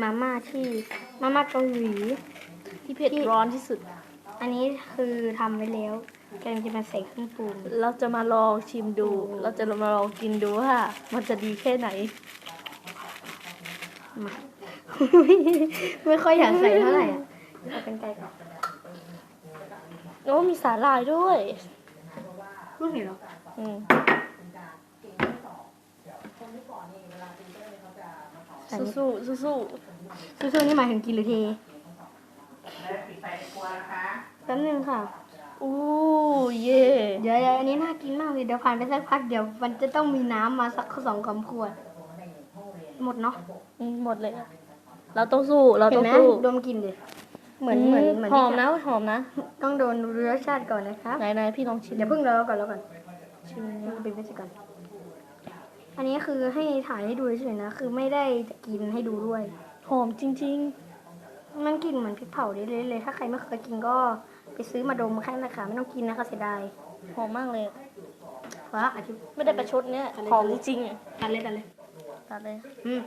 มาม่าที่มาม่าเกาหลีที่เผ็ดร้อนที่สุด อันนี้คือทำไว้แล้วกำลังจะมาใส่เครื่องปรุงเราจะมาลองชิมดู เราจะมาลองกินดูว่า มันจะดีแค่ไหนมาไม่ค่อยอยากใส่เท่าไหร่อะเอาเป็นไก่ก่อนโอ้มีสาหร่ายด้วยเพิ่งเห็นหรออืมใส่สู้นิดสู้สู้สู้สู้ๆนี่หมายถึงกินหรือเทแป๊บนึงค่ะๆอู้เย่เดี๋ยวๆอันนี้น่ากินมากเลยเดี๋ยวผ่านไปสักพักเดี๋ยวมันจะต้องมีน้ำมาสักสองกำขวด หมดเนาะอืมหมดเลยเราต้องสู้ เราเห็ต้นองไหมสู้ดมกลินดิเหมือนเหมือนเหมือนหอที่มนะหอมนะ ต้องโดนดูรสชาติก่อนนะคะไหนไหนพี่ลองชิมเดี๋ยวเพิ่งรอก่อนแล้วก่อนชิมเดี๋ยวเป็นไปสิก่อน อันนี้คือให้ถ่ายให้ดูเฉยๆนะ คือไม่ได้จะกินให้ดูด้วย หอมจริงมันกลิ่นเหมือนพริกเผาเลยเลย ถ้าใครไม่เคยกินก็ไปซื้อมาดมแค่นะคะ ไม่ต้องกินนะคะเสียดายๆหอมมากเลยว้าอาทิตย์ไม่ได้ประชดเนี่ยอะไรหอมจริงตัดเลยตัดเลยๆตัดเลย อืม